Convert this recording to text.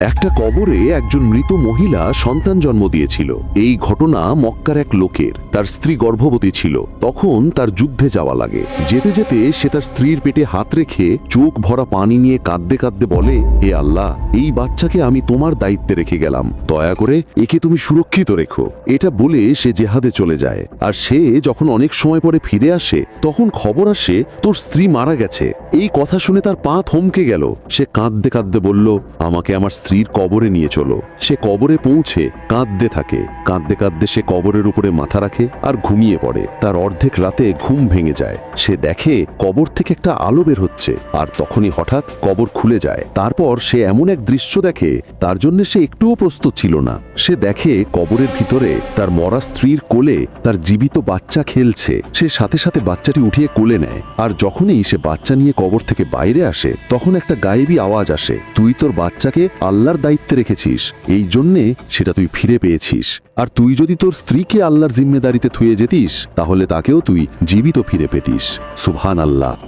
একটা কবরে একজন মৃত মহিলা সন্তান জন্ম দিয়েছিল। এই ঘটনা মক্কার এক লোকের। তার স্ত্রী গর্ভবতী ছিল। তখন তার যুদ্ধে যাওয়া লাগে। যেতে যেতে সে তার স্ত্রীর পেটে হাত রেখে চোখ ভরা পানি নিয়ে কাঁদতে কাঁদতে বলে, হে আল্লাহ, এই বাচ্চাকে আমি তোমার দায়িত্বে রেখে গেলাম। দয়া করে একে তুমি সুরক্ষিত রেখো। এটা বলে সে জেহাদে চলে যায়। আর সে যখন অনেক সময় পরে ফিরে আসে, তখন খবর আসে, তোর স্ত্রী মারা গেছে। এই কথা শুনে তার পা থমকে গেল। সে কাঁদতে কাঁদতে বলল, আমাকে আমার স্ত্রীর কবরে নিয়ে চলো। সে কবরে পৌঁছে কাঁদতে থাকে। কাঁদতে কাঁদতে সে কবরের উপরে মাথা রাখে আর ঘুমিয়ে পড়ে। তার অর্ধেক রাতে ঘুম ভেঙে যায়। সে দেখে কবর থেকে একটা আলো বের হচ্ছে আর তখনই হঠাৎ কবর খুলে যায়। তারপর সে এমন এক দৃশ্য দেখে, তার জন্য সে একটুও প্রস্তুত ছিল না। সে দেখে কবরের ভিতরে তার মরা স্ত্রীর কোলে তার জীবিত বাচ্চা খেলছে। সে সাথে সাথে বাচ্চাটি উঠিয়ে কোলে নেয় আর যখনই সে বাচ্চা নিয়ে কবর থেকে বাইরে আসে, তখন একটা গায়েবী আওয়াজ আসে। তুই তোর বাচ্চাকে আল্লাহর দায়িত্বে রেখেছিস, এই জন্যে সেটা তুই ফিরে পেয়েছিস। আর তুই যদি তোর স্ত্রীকে আল্লাহর জিম্মেদারিতে থুয়ে যেতিস, তাহলে তাকেও তুই জীবিত ফিরে পেতিস। সুভান আল্লাহ